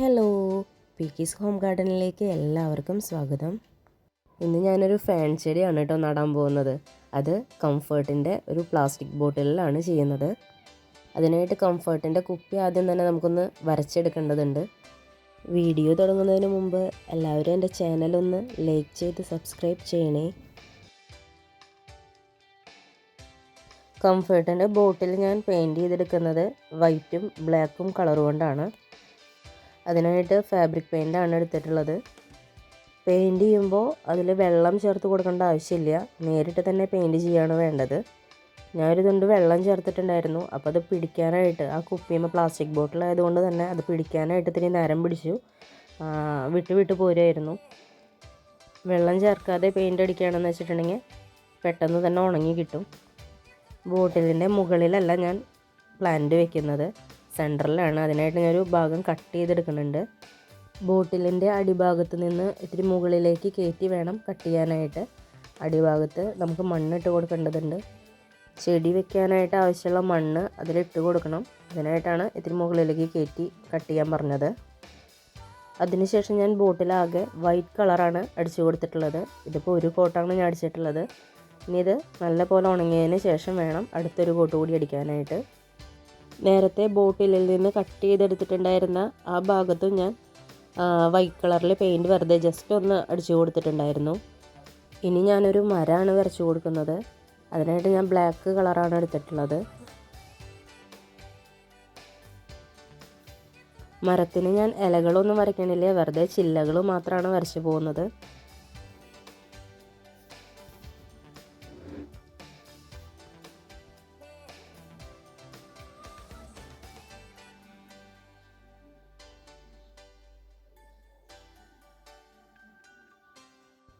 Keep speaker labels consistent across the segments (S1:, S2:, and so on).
S1: Hello പീക്കീസ് home ഗാർഡനിലേക്ക് എല്ലാവർക്കും സ്വാഗതം. ഇന്ന് ഞാനൊരു ഫാൻ ചെടിയാണ് കേട്ടോ നടാൻ പോകുന്നത്. അത് കംഫർട്ടിന്റെ ഒരു പ്ലാസ്റ്റിക് ബോട്ടിലാണ് ചെയ്യുന്നത്. അതിനായിട്ട് കംഫർട്ടിന്റെ കുപ്പി ആദ്യം തന്നെ നമുക്കൊന്ന് വരച്ചെടുക്കേണ്ടതുണ്ട്. വീഡിയോ തുടങ്ങുന്നതിന് മുമ്പ് എല്ലാവരും എന്റെ ചാനലൊന്ന് ലൈക്ക് ചെയ്ത് സബ്സ്ക്രൈബ് ചെയ്യണേ. കംഫർട്ടിന്റെ ബോട്ടിൽ ഞാൻ പെയിന്റ് ചെയ്തെടുക്കുന്നത് വൈറ്റും ബ്ലാക്കും കളറുകൊണ്ടാണ്. കൊണ്ടാണ് അതിനായിട്ട് ഫാബ്രിക് പെയിന്റാണ് എടുത്തിട്ടുള്ളത്. പെയിന്റ് ചെയ്യുമ്പോൾ അതിൽ വെള്ളം ചേർത്ത് കൊടുക്കേണ്ട ആവശ്യമില്ല. നേരിട്ട് തന്നെ പെയിന്റ് ചെയ്യാണ് വേണ്ടത്. ഞാനൊരു തുണ്ട് വെള്ളം ചേർത്തിട്ടുണ്ടായിരുന്നു. അപ്പോൾ അത് പിടിക്കാനായിട്ട് ആ കുപ്പിയുമ്പോൾ പ്ലാസ്റ്റിക് ബോട്ടിൽ ആയതുകൊണ്ട് തന്നെ അത് പിടിക്കാനായിട്ട് ഇത്തിരി നേരം പിടിച്ചു. വിട്ട് വിട്ട് പോരുമായിരുന്നു വെള്ളം ചേർക്കാതെ പെയിന്റ് അടിക്കുകയാണെന്ന് വെച്ചിട്ടുണ്ടെങ്കിൽ പെട്ടെന്ന് തന്നെ ഉണങ്ങി കിട്ടും. ബോട്ടിലിന്റെ മുകളിലല്ല ഞാൻ പ്ലാന്റ് വെക്കുന്നത്. സെന്ററിലാണ്. അതിനായിട്ട് ഞാനൊരു ഭാഗം കട്ട് ചെയ്തെടുക്കുന്നുണ്ട്. ബോട്ടിലിന്റെ അടിഭാഗത്ത് നിന്ന് ഇത്തിരി മുകളിലേക്ക് കയറ്റി വേണം കട്ട് ചെയ്യാനായിട്ട്. അടിഭാഗത്ത് നമുക്ക് മണ്ണിട്ട് കൊടുക്കേണ്ടതുണ്ട്. ചെടി വെക്കാനായിട്ട് ആവശ്യമുള്ള മണ്ണ് അതിലിട്ട് കൊടുക്കണം. അതിനായിട്ടാണ് ഇത്തിരി മുകളിലേക്ക് കയറ്റി കട്ട് ചെയ്യാൻ പറഞ്ഞത്. അതിനുശേഷം ഞാൻ ബോട്ടിലാകെ വൈറ്റ് കളറാണ് അടിച്ചു കൊടുത്തിട്ടുള്ളത്. ഇതിപ്പോൾ ഒരു കോട്ടാണ് ഞാൻ അടിച്ചിട്ടുള്ളത്. ഇനി ഇത് നല്ല പോലെ ഉണങ്ങിയതിന് ശേഷം വേണം അടുത്തൊരു കോട്ട് കൂടി അടിക്കാനായിട്ട്. നേരത്തെ ബോട്ടിലിൽ നിന്ന് കട്ട് ചെയ്തെടുത്തിട്ടുണ്ടായിരുന്ന ആ ഭാഗത്തും ഞാൻ വൈറ്റ് കളറിൽ പെയിന്റ് വെറുതെ ജസ്റ്റ് ഒന്ന് അടിച്ചു കൊടുത്തിട്ടുണ്ടായിരുന്നു. ഇനി ഞാനൊരു മരമാണ് വരച്ചു കൊടുക്കുന്നത്. അതിനായിട്ട് ഞാൻ ബ്ലാക്ക് കളറാണ് എടുത്തിട്ടുള്ളത്. മരത്തിന് ഞാൻ ഇലകളൊന്നും വരയ്ക്കണില്ല വെറുതെ ചില്ലകൾ മാത്രമാണ് വരച്ചു പോകുന്നത്.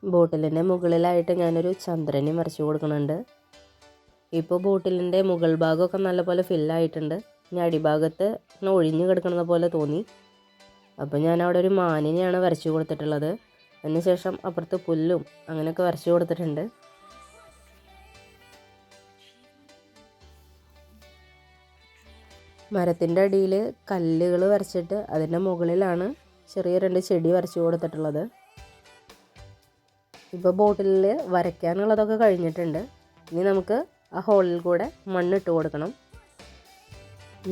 S1: ബോട്ടിലിന്റെ മുകളിലായിട്ട് ഞാനൊരു ചന്ദ്രനെ വരച്ചു കൊടുക്കുന്നുണ്ട് ഇപ്പോൾ ബോട്ടിലിന്റെ മുകൾ ഭാഗമൊക്കെ നല്ലപോലെ ഫില്ലായിട്ടുണ്ട്. ഇനി അടിഭാഗത്ത് ഒഴിഞ്ഞു കിടക്കുന്നത് പോലെ തോന്നി. അപ്പോൾ ഞാൻ അവിടെ ഒരു മാനിനെയാണ് വരച്ചു കൊടുത്തിട്ടുള്ളത്. അതിനുശേഷം അപ്പുറത്ത് പുല്ലും അങ്ങനെയൊക്കെ വരച്ചു കൊടുത്തിട്ടുണ്ട്. മരത്തിന്റെ അടിയിൽ കല്ലുകൾ വരച്ചിട്ട് അതിന്റെ മുകളിലാണ് ചെറിയ രണ്ട് ചെടി വരച്ചു കൊടുത്തിട്ടുള്ളത്. ഇപ്പോൾ ബോട്ടിലിൽ വരയ്ക്കാനുള്ളതൊക്കെ കഴിഞ്ഞിട്ടുണ്ട്. ഇനി നമുക്ക് ആ ഹോളിൽ കൂടെ മണ്ണിട്ട് കൊടുക്കണം.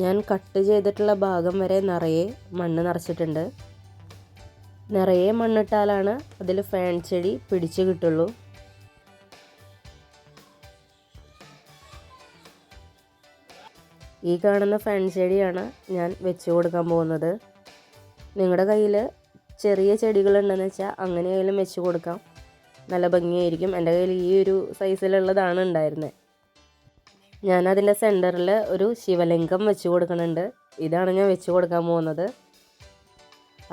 S1: ഞാൻ കട്ട് ചെയ്തിട്ടുള്ള ഭാഗം വരെ നിറയെ മണ്ണ് നിറച്ചിട്ടുണ്ട്. നിറയെ മണ്ണിട്ടാലാണ് അതിൽ ഫാൻ ചെടി പിടിച്ച് കിട്ടുള്ളൂ. ഈ കാണുന്ന ഫാൻ ചെടിയാണ് ഞാൻ വെച്ച് കൊടുക്കാൻ പോകുന്നത്. നിങ്ങളുടെ കയ്യിൽ ചെറിയ ചെടികളുണ്ടെന്ന് വെച്ചാൽ അങ്ങനെയായാലും വെച്ച് കൊടുക്കാം. നല്ല ഭംഗിയായിരിക്കും. എന്റെ കയ്യിൽ ഈ ഒരു സൈസിലുള്ളതാണ് ഉണ്ടായിരുന്നത് ഞാൻ അതിന്റെ സെന്ററിൽ ഒരു ശിവലിംഗം വെച്ച് കൊടുക്കുന്നുണ്ട് ഇതാണ് ഞാൻ വെച്ച് കൊടുക്കാൻ പോകുന്നത്.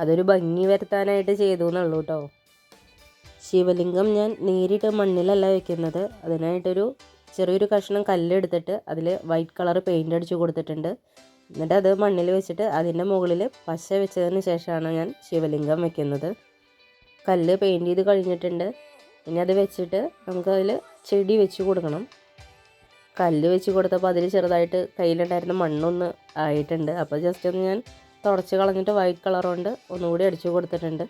S1: അതൊരു ഭംഗി വരുത്താനായിട്ട് ചെയ്തു എന്നുള്ളൂ കേട്ടോ ശിവലിംഗം ഞാൻ നേരിട്ട് മണ്ണിലല്ല വെക്കുന്നത്. അതിനായിട്ടൊരു ചെറിയൊരു കഷ്ണം കല്ലെടുത്തിട്ട് അതിൽ വൈറ്റ് കളർ പെയിന്റ് അടിച്ച് കൊടുത്തിട്ടുണ്ട്. എന്നിട്ട് അത് മണ്ണിൽ വെച്ചിട്ട് അതിന്റെ മുകളിൽ പശ വെച്ചതിന് ശേഷമാണ് ഞാൻ ശിവലിംഗം വെക്കുന്നത്. കല്ല് പെയിന്റ് ചെയ്ത് കഴിഞ്ഞിട്ടുണ്ട്. ഇനി അത് വെച്ചിട്ട് നമുക്കതിൽ ചെടി വെച്ച് കൊടുക്കണം. കല്ല് വെച്ച് കൊടുത്തപ്പോൾ അതിൽ ചെറുതായിട്ട് കയ്യിലുണ്ടായിരുന്ന മണ്ണൊന്ന് ആയിട്ടുണ്ട്. അപ്പോൾ ജസ്റ്റ് ഒന്ന് ഞാൻ തുടച്ച് കളഞ്ഞിട്ട് വൈറ്റ് കളർ കൊണ്ട് ഒന്നുകൂടി അടിച്ചു കൊടുത്തിട്ടുണ്ട്.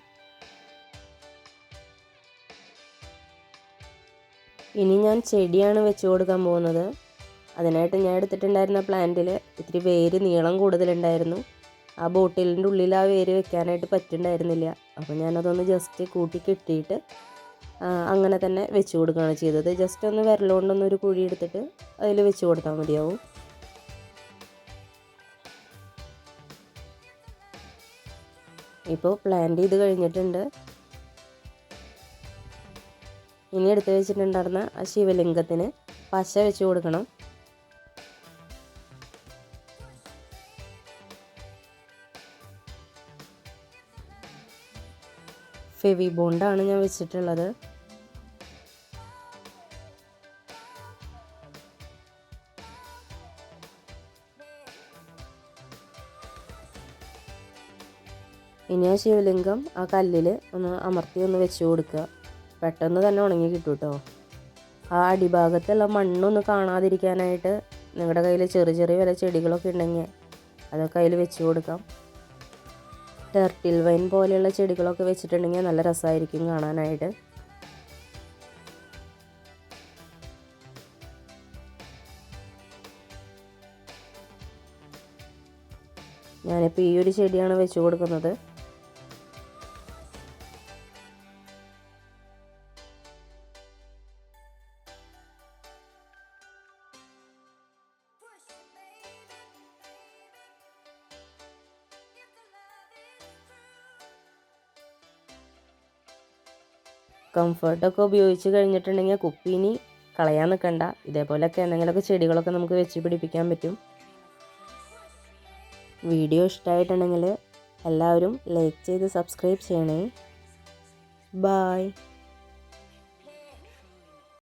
S1: ഇനി ഞാൻ ചെടിയാണ് വെച്ച് കൊടുക്കാൻ പോകുന്നത്. അതിനായിട്ട് ഞാൻ എടുത്തിട്ടുണ്ടായിരുന്ന പ്ലാന്റിൽ ഇത്തിരി വേര് നീളം കൂടുതലുണ്ടായിരുന്നു. ആ ബോട്ടിലിന്റെ ഉള്ളിൽ ആ വേര് വെക്കാനായിട്ട് പറ്റുന്നുണ്ടായിരുന്നില്ല. അപ്പോൾ ഞാനതൊന്ന് ജസ്റ്റ് കൂട്ടി കെട്ടിയിട്ട് അങ്ങനെ തന്നെ വെച്ച് കൊടുക്കുകയാണ് ചെയ്തത്. ജസ്റ്റ് ഒന്ന് വിരലുകൊണ്ടൊന്ന് ഒരു കുഴി എടുത്തിട്ട് അതിൽ വെച്ച് കൊടുത്താൽ മതിയാവും. ഇപ്പോൾ പ്ലാന്റ് ചെയ്ത് കഴിഞ്ഞിട്ടുണ്ട്. ഇനി എടുത്ത് വെച്ചിട്ടുണ്ടായിരുന്ന ആ ശിവലിംഗത്തിന് പശ വെച്ച് കൊടുക്കണം. ഫെവി ബോണ്ടാണ് ഞാൻ വെച്ചിട്ടുള്ളത്. ഇനി ആ ശിവലിംഗം ആ കല്ലിൽ ഒന്ന് അമർത്തി ഒന്ന് വെച്ച് കൊടുക്കുക. പെട്ടെന്ന് തന്നെ ഉണങ്ങി കിട്ടും കേട്ടോ ആ അടിഭാഗത്തുള്ള മണ്ണൊന്ന് കാണാതിരിക്കാനായിട്ട് നിങ്ങളുടെ കയ്യിൽ ചെറിയ ചെറിയ വില ചെടികളൊക്കെ ഉണ്ടെങ്കിൽ അതൊക്കെ അതിൽ വെച്ച് കൊടുക്കാം. ടെർട്ടിൽ വൈൻ പോലെയുള്ള ചെടികളൊക്കെ വെച്ചിട്ടുണ്ടെങ്കിൽ നല്ല രസമായിരിക്കും കാണാനായിട്ട്. ഞാനിപ്പോൾ ഈ ഒരു ചെടിയാണ് വെച്ച് കൊടുക്കുന്നത്. കംഫർട്ടൊക്കെ ഉപയോഗിച്ച് കഴിഞ്ഞിട്ടുണ്ടെങ്കിൽ കുപ്പീനി കളയാൻ നിൽക്കണ്ട ഇതേപോലെയൊക്കെ എന്തെങ്കിലുമൊക്കെ ചെടികളൊക്കെ നമുക്ക് വെച്ച് പിടിപ്പിക്കാൻ പറ്റും. വീഡിയോ ഇഷ്ടമായിട്ടുണ്ടെങ്കിൽ എല്ലാവരും ലൈക്ക് ചെയ്ത് സബ്സ്ക്രൈബ് ചെയ്യണേ. ബായ്